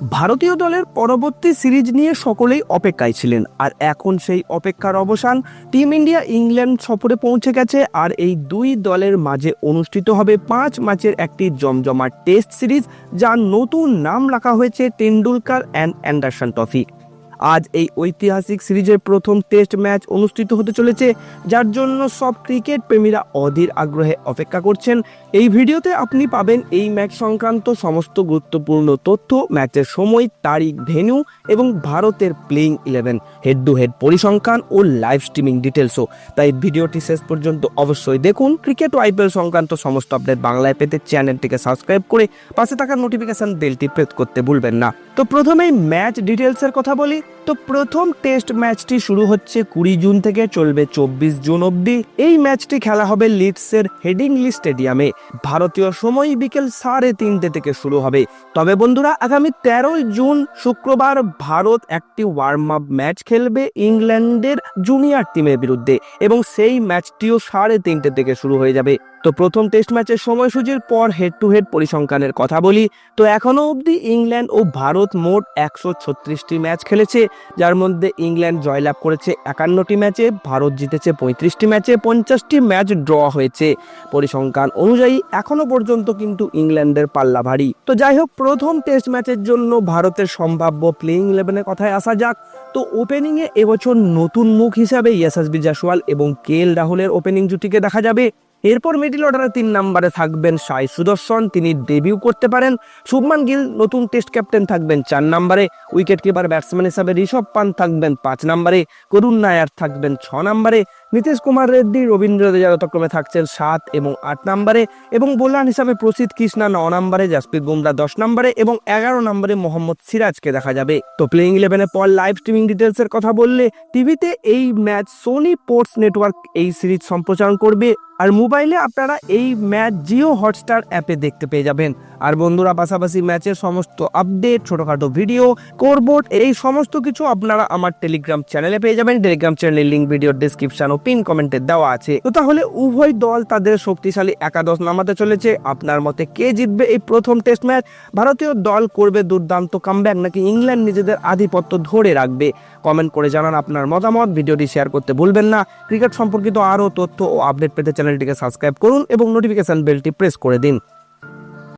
ভারতীয় দলের পরবর্তী সিরিজ নিয়ে সকলেই অপেক্ষায় ছিলেন, আর এখন সেই অপেক্ষার অবসান টিম ইন্ডিয়া ইংল্যান্ড সফরে পৌঁছে গেছে, আর এই দুই দলের মাঝে অনুষ্ঠিত হবে পাঁচ ম্যাচের একটি জমজমাট টেস্ট সিরিজ, যার নতুন নাম রাখা হয়েছে টেন্ডুলকার অ্যান্ড অ্যান্ডারসন ট্রফি। আজ এই ঐতিহাসিক সিরিজের প্রথম টেস্ট ম্যাচ অনুষ্ঠিত হতে চলেছে, যার জন্য সব ক্রিকেট প্রেমীরা অধীর আগ্রহে অপেক্ষা করছেন। এই ভিডিওতে আপনি পাবেন এই ম্যাচ সংক্রান্ত সমস্ত গুরুত্বপূর্ণ তথ্য, ম্যাচের সময়, তারিখ, ভেন্যু এবং ভারতের playing eleven head to head পরিসংখ্যান ও লাইভ স্ট্রিমিং ডিটেলসও তাই ভিডিওটি শেষ পর্যন্ত অবশ্যই দেখুন। ক্রিকেট ও আইপিএল সংক্রান্ত সমস্ত আপডেট বাংলায় পেতে চ্যানেলটিকে সাবস্ক্রাইব করে পাশে থাকা নোটিফিকেশন বেলটি প্রেস করতে ভুলবেন না। তো প্রথমেই ম্যাচ ডিটেলসের কথা বলি। তো প্রথম টেস্ট ম্যাচটি শুরু হচ্ছে কুড়ি জুন থেকে চলবে চব্বিশ জুন অবধি। এই ম্যাচটি খেলা হবে লিডসের হেডিংলি স্টেডিয়ামে। ভারতীয় সময় বিকেল সাড়ে তিনটে থেকে শুরু হবে। তবে বন্ধুরা, আগামী তেরোই জুন শুক্রবার ভারত একটি ওয়ার্ম আপ ম্যাচ খেলবে ইংল্যান্ডের জুনিয়র টিমের বিরুদ্ধে এবং সেই ম্যাচটিও সাড়ে তিনটে থেকে শুরু হয়ে যাবে। তো প্রথম টেস্ট ম্যাচের সময়সূচির পর হেড টু হেড পরিসংখ্যানের কথা বলি। তো এখনও অবধি ইংল্যান্ড ও ভারত মোট একশো ছত্রিশটি ম্যাচ খেলেছে। যার মধ্যে ইংল্যান্ড জয়লাভ করেছে একান্নটি ম্যাচে, ভারত জিতেছে পঁয়ত্রিশটি ম্যাচে, পঞ্চাশটি ম্যাচ ড্র হয়েছে। পরিসংখ্যান অনুযায়ী এখনও পর্যন্ত কিন্তু ইংল্যান্ডের পাল্লা ভারী। তো যাই হোক, প্রথম টেস্ট ম্যাচের জন্য ভারতের সম্ভাব্য প্লেইং ইলেভেনের কথায় আসা যাক। তো ওপেনিংয়ে এবছর নতুন মুখ হিসাবে ইয়াসাসবি জাসওয়াল এবং কে এল রাহুলের ওপেনিং জুটিকে দেখা যাবে। এরপর মিডিল অর্ডারে তিন নম্বরে থাকবেন সাই সুদর্শন, তিনি ডেবিউ করতে পারেন। শুভমান গিল, নতুন টেস্ট ক্যাপ্টেন থাকবেন চার নম্বরে উইকেট কিপার ব্যাটসম্যান হিসাবে ঋষভ পান থাকবেন পাঁচ নম্বরে করুণ নায়ার থাকবেন ছ নম্বরে নীতিশ কুমার রেড্ডি, রবীন্দ্র যথাক্রমে থাকছেন সাত এবং আট নম্বরে এবং বোলার হিসাবে প্রসিদ্ধ কৃষ্ণা ন নম্বরে, জাসপ্রীত বুমরা দশ নম্বরে এবং এগারো নম্বরে মোহাম্মদ সিরাজকে দেখা যাবে। তো প্লেইং ইলেভেনের পর লাইভ স্ট্রিমিং ডিটেলসের কথা বললে টিভিতে এই ম্যাচ সোনি স্পোর্টস নেটওয়ার্ক এই সিরিজ সম্প্রচার করবে। আর মোবাইলে আপনারা এই ম্যাচ জিও হটস্টার অ্যাপে দেখতে পেয়ে যাবেন। আর বন্ধুরা, পাশাপাশি ম্যাচের সমস্ত আপডেট ছোটখাটো ভিডিও কোরবোর্ড এই সমস্ত কিছু আপনারা আমার টেলিগ্রাম চ্যানেলে পেয়ে যাবেন। টেলিগ্রাম চ্যানেলের লিঙ্ক ভিডিও ডিসক্রিপশন ও পিন কমেন্টে দেওয়া আছে। তো তাহলে উভয় দল তাদের শক্তিশালী একাদশ নামাতে চলেছে। আপনার মতে কে জিতবে এই প্রথম টেস্ট ম্যাচ ভারতীয় দল করবে দুর্দান্ত কামব্যাক নাকি ইংল্যান্ড নিজেদের আধিপত্য ধরে রাখবে? কমেন্ট করে জানান আপনার মতামত। ভিডিওটি শেয়ার করতে ভুলবেন না। ক্রিকেট সম্পর্কিত আরও তথ্য ও আপডেট পেতে চ্যানেলটিকে সাবস্ক্রাইব করুন এবং নোটিফিকেশন বেলটি প্রেস করে দিন।